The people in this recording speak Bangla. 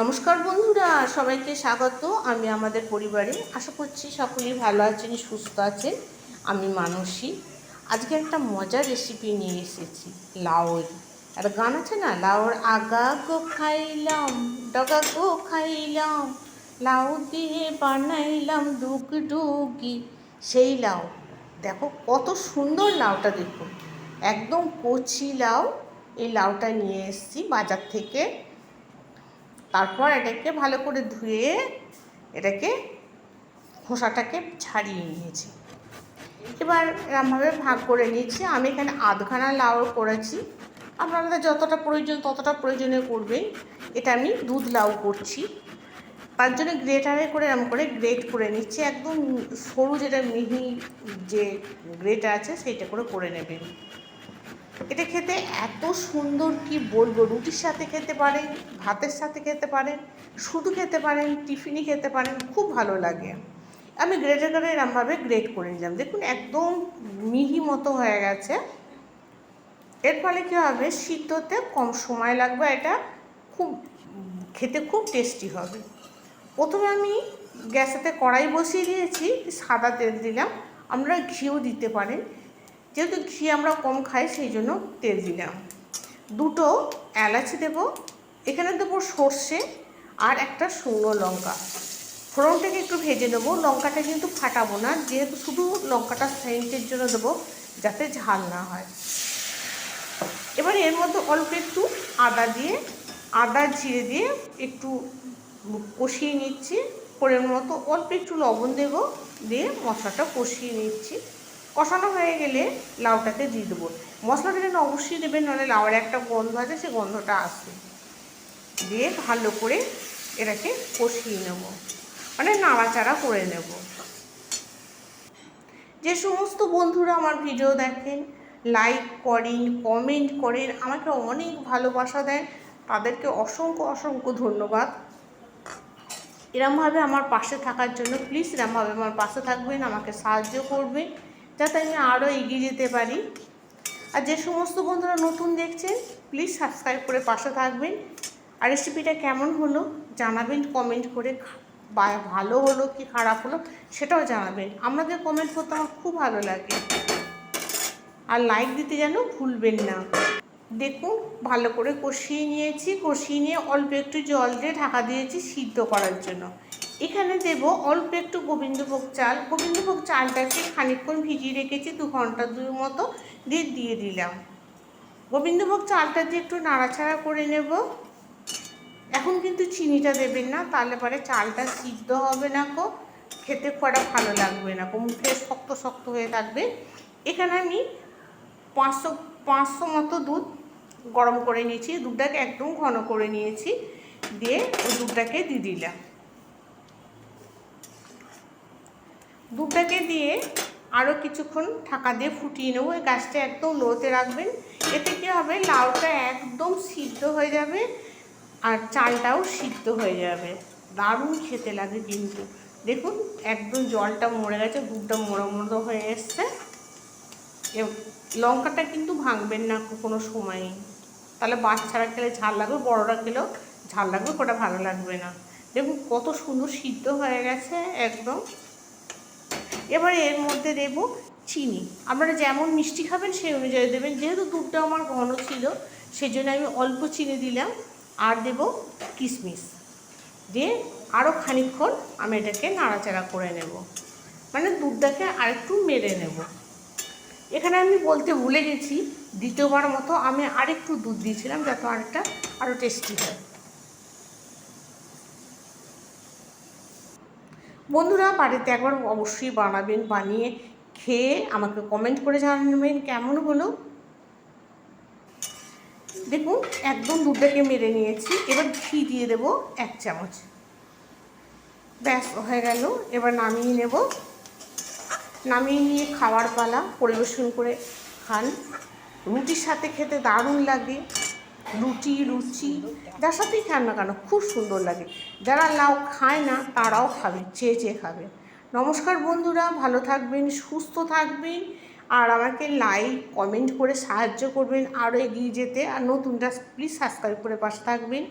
নমস্কার বন্ধুরা, সবাইকে স্বাগত। আমি আমাদের পরিবারে। আশা করছি সকলেই ভালো আছেন, সুস্থ আছেন। আমি মানসী। আজকে একটা মজার রেসিপি নিয়ে এসেছি, লাউয়ের। একটা গান আছে না? লাউর আগা গো খাইলাম, ডগা গো খাইলাম, লাউ দিয়ে বানাইলাম ডুগ ডুগি। সেই লাউ। দেখো কত সুন্দর লাউটা দেখুন একদম কচি লাউ। এই লাউটা নিয়ে এসেছি বাজার থেকে। তারপর এটাকে ভালো করে ধুয়ে এটাকে খোসাটাকে ছাড়িয়ে নিয়েছি। এবার এরমভাবে ভাগ করে নিয়েছি। আমি এখানে আধখানা লাউ করেছি। আপনাদের যতটা প্রয়োজন ততটা প্রয়োজনে করবেন এটা আমি দুধ লাউ করছি। তার জন্য গ্রেটারে করে এরম করে গ্রেট করে নিচ্ছি। একদম সরু যেটা মিহি যে গ্রেটার আছে সেইটা করে করে নেবেন। এটা খেতে এত সুন্দর কি বলব? রুটির সাথে খেতে পারেন, ভাতের সাথে খেতে পারেন, শুধু খেতে পারেন, টিফিনই খেতে পারেন, খুব ভালো লাগে। আমি গ্রেটার করে এরমভাবে গ্রেট করে নিলাম। দেখুন, একদম মিহি মতো হয়ে গেছে। এর ফলে কী হবে? সিদ্ধতে কম সময় লাগবে এটা খুব, খেতে খুব টেস্টি হবে। প্রথমে আমি গ্যাসেতে কড়াই বসিয়ে দিয়েছি, সাদা তেল দিলাম। আমরা ঘিও দিতে পারেন। যেহেতু ঘি আমরা কম খাই, সেই জন্য তেল দিলাম। দুটো এলাচি দেব, এখানে দেবো সর্ষে আর একটা শুকনো লঙ্কা। ফোড়নটাকে একটু ভেজে নেব, লঙ্কাটা কিন্তু ফাটাবো না, যেহেতু শুধু লঙ্কাটা সেন্টের জন্য দেবো, যাতে ঝাল না হয়। এবার এর মধ্যে অল্প একটু আদা দিয়ে, আদা জিরে দিয়ে একটু কষিয়ে নিচ্ছি। পরিমাণ মতো অল্প একটু লবণ দেবো, দিয়ে মশলাটা কষিয়ে নিচ্ছি। কষানো হয়ে গেলে লাউটাকে দিয়ে দেবো। মশলাটা যেন অবশ্যই দেবেন, নাহলে লাউয়ের একটা গন্ধ আছে সেই গন্ধটা আসবে। দিয়ে ভালো করে এটাকে কষিয়ে নেব। মানে নাড়াচাড়া করে নেব। যে সমস্ত বন্ধুরা আমার ভিডিও দেখেন লাইক করেন কমেন্ট করেন, আমাকে অনেক ভালোবাসা দেন, তাদেরকে অসংখ্য অসংখ্য ধন্যবাদ। এরমভাবে আমার পাশে থাকার জন্য প্লিজ এরমভাবে আমার পাশে থাকবেন, আমাকে সাহায্য করবেন। যাতে আমি আরও এগিয়ে যেতে পারি। আর যে সমস্ত বন্ধুরা নতুন দেখছেন প্লিজ সাবস্ক্রাইব করে পাশে থাকবেন। আর রেসিপিটা কেমন হলো জানাবেন কমেন্ট করে বা ভালো হলো কি খারাপ হলো সেটাও জানাবেন। আপনাদের কমেন্ট করতে আমার খুব ভালো লাগে। আর লাইক দিতে যেন ভুলবেন না। দেখুন, ভালো করে কষিয়ে নিয়েছি। কষিয়ে নিয়ে অল্প একটু জল দিয়ে ঢাকা দিয়েছি সিদ্ধ করার জন্য। এখানে দেব অল্প একটু গোবিন্দভোগ চাল। গোবিন্দভোগ চালটাকে খানিকক্ষণ ভিজিয়ে রেখেছি, দু ঘণ্টা দুই মতো দিয়ে দিয়ে দিলাম। গোবিন্দভোগ চালটা দিয়ে একটু নাড়াচাড়া করে নেব। এখন কিন্তু চিনিটা দেবেন না, তাহলে পরে চালটা সিদ্ধ হবে না কো। খেতে খুব ভালো লাগবে না কো, মুখে শক্ত শক্ত হয়ে থাকবে। এখানে আমি পাঁচশো পাঁচশো মতো দুধ গরম করে নিয়েছি। দুধটাকে একদম ঘন করে নিয়েছি, দিয়ে দুধটাকে দিয়ে দিলাম। দুধটাকে দিয়ে আরও কিছুক্ষণ ঢাকা দিয়ে ফুটিয়ে নেব। ওই গাছটা একদম লোতে রাখবেন। এতে কী হবে? লাউটা একদম সিদ্ধ হয়ে যাবে আর চালটাও সিদ্ধ হয়ে যাবে। দারুণ খেতে লাগে কিন্তু। দেখুন, একদম জলটা মরে গেছে, দুধটা মোড়ো মোড়ো হয়ে এসছে। লঙ্কাটা কিন্তু ভাঙবেন না কোনো সময়ই। তাহলে বাচ্চারা খেলে ঝাল লাগবে, বড়রা খেলেও ঝাল লাগবে, ওটা ভালো লাগবে না। দেখুন, কত সুন্দর সিদ্ধ হয়ে গেছে একদম। এবারে এর মধ্যে দেব চিনি। আপনারা যেমন মিষ্টি খাবেন, সেই অনুযায়ী দেবেন। যেহেতু দুধটা আমার ঘন ছিল সেই জন্য আমি অল্প চিনি দিলাম। আর দেব কিশমিশ দিয়ে আরও খানিকক্ষণ আমি এটাকে নাড়াচাড়া করে নেব। মানে দুধটাকে আরেকটু মেরে নেব। এখানে আমি বলতে ভুলে গেছি, দ্বিতীয়বার মতো আমি আরেকটু দুধ দিয়েছিলাম, যাতে আরেকটা আরও টেস্টি হয়। বন্ধুরা, বাড়িতে একবার অবশ্যই বানাবেন, বানিয়ে খেয়ে আমাকে কমেন্ট করে জানাবেন কেমন হলো। দেখুন, একদম দুধটাকে মেরে নিয়েছি। এবার ঘি দিয়ে দেব এক চামচ। ব্যাস, হয়ে গেল। এবার নামিয়ে নেব। নামিয়ে নিয়ে খাওয়ার পালা, পরিবেশন করে খান। রুটির সাথে খেতে দারুণ লাগে। রুটি লুচি, যার সাথেই খান না কেন, খুব সুন্দর লাগে। যারা লাউ খায় না, তারাও খাবে চেয়ে চেয়ে খাবে। নমস্কার বন্ধুরা, ভালো থাকবেন, সুস্থ থাকবেন, আর আমাকে লাইক কমেন্ট করে সাহায্য করবেন, আরও এগিয়ে যেতে। আর নতুনটা প্লিজ সাবস্ক্রাইব করে পাশে থাকবেন।